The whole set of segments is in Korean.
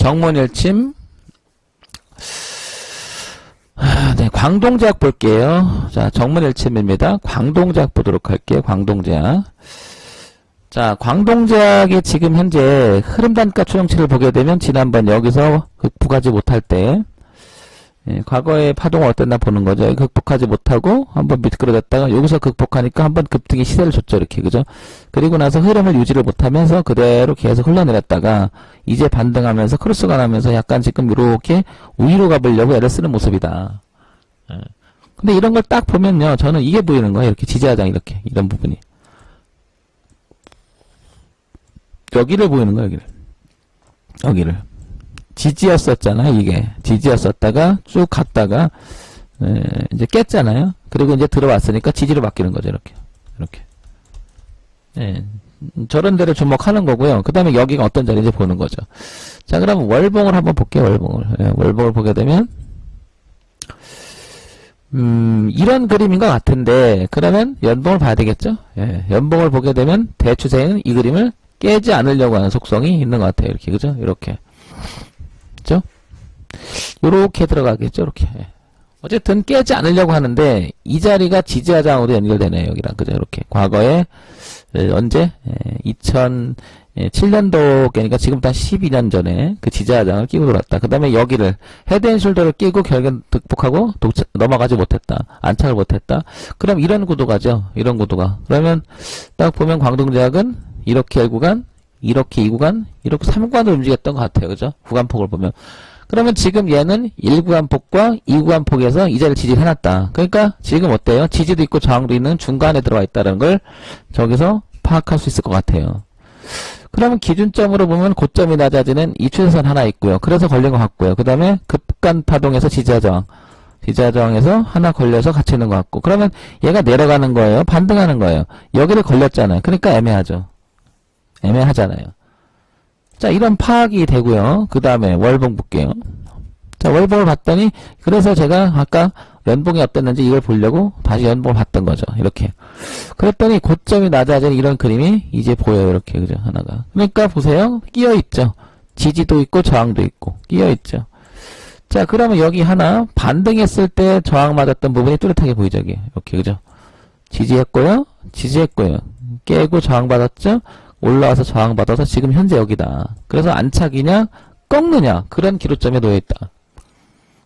정문일침. 아, 네, 광동제약 볼게요. 자, 정문일침입니다. 광동제약 보도록 할게요. 광동제약. 자, 광동제약의 지금 현재 흐름단가 추정치를 보게 되면 지난번 여기서 극복하지 못할 때 예, 과거의 파동은 어땠나 보는 거죠. 극복하지 못하고 한번 미끄러졌다가 여기서 극복하니까 한번 급등의 시세를 줬죠. 이렇게 그죠? 그리고 나서 흐름을 유지를 못하면서 그대로 계속 흘러내렸다가 이제 반등하면서 크로스가 나면서 약간 지금 이렇게 위로 가보려고 애를 쓰는 모습이다. 예. 근데 이런 걸 딱 보면요. 저는 이게 보이는 거예요. 이렇게 지지하장 이렇게 이런 부분이. 여기를 보이는 거예요. 여기를. 여기를. 지지였었잖아 이게. 지지였었다가 쭉 갔다가 에, 이제 깼잖아요. 그리고 이제 들어왔으니까 지지로 바뀌는 거죠 이렇게. 이렇게. 예, 저런 데를 주목하는 거고요. 그 다음에 여기가 어떤 자리인지 보는 거죠. 자 그럼 월봉을 한번 볼게요 월봉을. 예, 월봉을 보게 되면 음 이런 그림인 것 같은데 그러면 연봉을 봐야 되겠죠? 예, 연봉을 보게 되면 대추세는 이 그림을 깨지 않으려고 하는 속성이 있는 것 같아요. 이렇게 그죠? 이렇게 그죠? 요렇게 들어가겠죠, 이렇게. 예. 어쨌든 깨지 않으려고 하는데, 이 자리가 지지하장으로 연결되네요, 여기랑. 그죠? 이렇게. 과거에, 언제? 2007년도, 그러니까 지금부터 한 12년 전에 그 지지하장을 끼고 돌았다. 그 다음에 여기를, 헤드앤숄더를 끼고 결국 극복하고 독차, 넘어가지 못했다. 안착을 못했다. 그럼 이런 구도가죠. 이런 구도가. 그러면 딱 보면 광동제약은 이렇게 1구간, 이렇게 2구간, 이렇게 3구간을 움직였던 것 같아요. 그죠? 구간폭을 보면. 그러면 지금 얘는 1구간폭과 2구간폭에서 이 자리를 지지를 해놨다. 그러니까 지금 어때요? 지지도 있고 저항도 있는 중간에 들어와 있다는 걸 저기서 파악할 수 있을 것 같아요. 그러면 기준점으로 보면 고점이 낮아지는 이 추세선 하나 있고요. 그래서 걸린 것 같고요. 그 다음에 급간 파동에서 지지하 저항. 저항에서 하나 걸려서 같이 있는 것 같고. 그러면 얘가 내려가는 거예요? 반등하는 거예요? 여기를 걸렸잖아요. 그러니까 애매하죠. 애매하잖아요. 자, 이런 파악이 되고요. 그 다음에 월봉 볼게요. 자, 월봉을 봤더니, 그래서 제가 아까 연봉이 어땠는지 이걸 보려고 다시 연봉을 봤던 거죠. 이렇게. 그랬더니 고점이 낮아진 이런 그림이 이제 보여요. 이렇게. 그죠? 하나가. 그러니까 보세요. 끼어 있죠. 지지도 있고 저항도 있고. 끼어 있죠. 자, 그러면 여기 하나 반등했을 때 저항 맞았던 부분이 뚜렷하게 보이죠. 이렇게. 그죠? 지지했고요. 지지했고요. 깨고 저항 받았죠. 올라와서 저항받아서 지금 현재 여기다. 그래서 안착이냐 꺾느냐 그런 기로점에 놓여있다.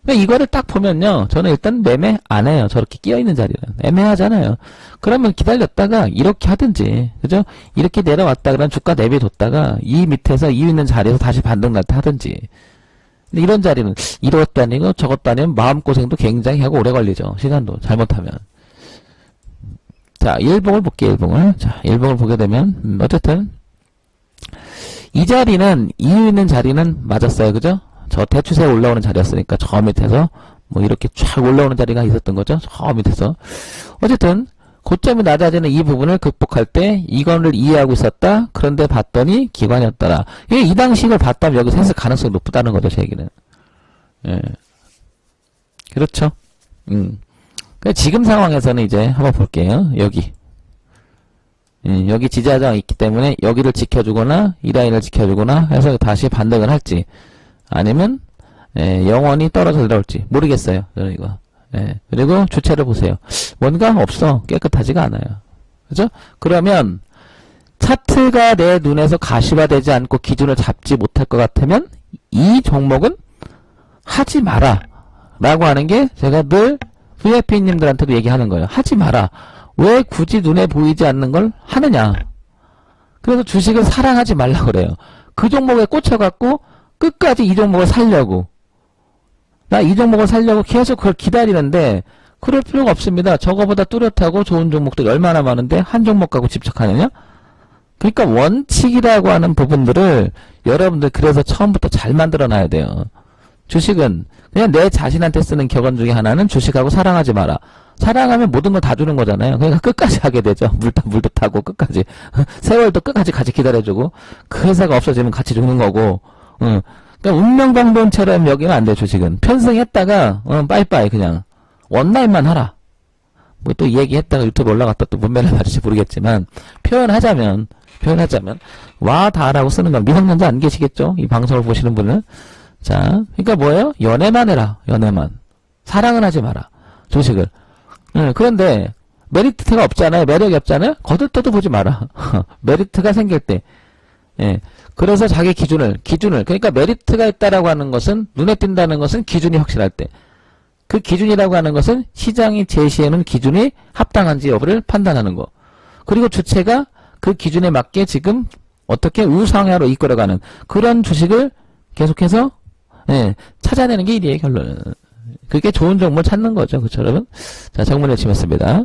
그러니까 이거를 딱 보면요. 저는 일단 매매 안 해요. 저렇게 끼어있는 자리는. 애매하잖아요. 그러면 기다렸다가 이렇게 하든지 그죠? 이렇게 내려왔다 그러면 주가 내비뒀다가 이 밑에서 이 있는 자리에서 다시 반등 날때 하든지 이런 자리는 이것도 아니고 저것도 아니면 마음고생도 굉장히 하고 오래 걸리죠. 시간도 잘못하면. 자, 일봉을 볼게요, 일봉을. 자, 일봉을 보게 되면, 음, 어쨌든, 이 자리는, 이유 있는 자리는 맞았어요, 그죠? 저 대추세 올라오는 자리였으니까, 저 밑에서, 뭐, 이렇게 쫙 올라오는 자리가 있었던 거죠? 저 밑에서. 어쨌든, 고점이 낮아지는 이 부분을 극복할 때, 이건을 이해하고 있었다? 그런데 봤더니, 기관이었더라. 이, 이 당식을 봤다면 여기서 해석 가능성이 높다는 거죠, 제 얘기는. 예. 그렇죠? 음. 지금 상황에서는 이제 한번 볼게요. 여기. 음, 여기 지지하자가 있기 때문에 여기를 지켜주거나 이 라인을 지켜주거나 해서 다시 반등을 할지 아니면 예, 영원히 떨어져 내려올지 모르겠어요. 저는 이거. 예, 그리고 주체를 보세요. 뭔가 없어. 깨끗하지가 않아요. 그죠? 그러면 차트가 내 눈에서 가시화되지 않고 기준을 잡지 못할 것 같으면 이 종목은 하지 마라. 라고 하는 게 제가 늘 VIP님들한테도 얘기하는 거예요. 하지 마라. 왜 굳이 눈에 보이지 않는 걸 하느냐. 그래서 주식을 사랑하지 말라 그래요. 그 종목에 꽂혀갖고 끝까지 이 종목을 살려고. 나 이 종목을 살려고 계속 그걸 기다리는데 그럴 필요가 없습니다. 저거보다 뚜렷하고 좋은 종목들이 얼마나 많은데 한 종목 갖고 집착하느냐? 그러니까 원칙이라고 하는 부분들을 여러분들 그래서 처음부터 잘 만들어 놔야 돼요. 주식은 그냥 내 자신한테 쓰는 격언 중에 하나는 주식하고 사랑하지 마라. 사랑하면 모든 걸 다 주는 거잖아요. 그러니까 끝까지 하게 되죠. 물도 물도 타고 끝까지 세월도 끝까지 같이 기다려주고 그 회사가 없어지면 같이 죽는 거고. 응. 그러니까 운명방법처럼 여기는 안 돼. 주식은 편승 했다가 어, 빠이빠이 그냥 원라인만 하라. 뭐 또 얘기했다가 유튜브 올라갔다 또 문매를 맞을지 모르겠지만 표현하자면 표현하자면 와 다라고 쓰는 건 미성년자 안 계시겠죠? 이 방송을 보시는 분은 자, 그러니까 뭐예요? 연애만 해라. 연애만. 사랑은 하지 마라. 조식을. 예, 그런데 메리트가 없잖아요. 매력이 없잖아요. 거들떠도 보지 마라. 메리트가 생길 때. 예. 그래서 자기 기준을 기준을 그러니까 메리트가 있다라고 하는 것은 눈에 띈다는 것은 기준이 확실할 때. 그 기준이라고 하는 것은 시장이 제시하는 기준이 합당한지 여부를 판단하는 거. 그리고 주체가 그 기준에 맞게 지금 어떻게 우상향으로 이끌어가는 그런 주식을 계속해서 예, 찾아내는 게 일이에요, 결론은. 그게 좋은 종목을 찾는 거죠. 그쵸, 여러분? 자, 정문을 치겠습니다.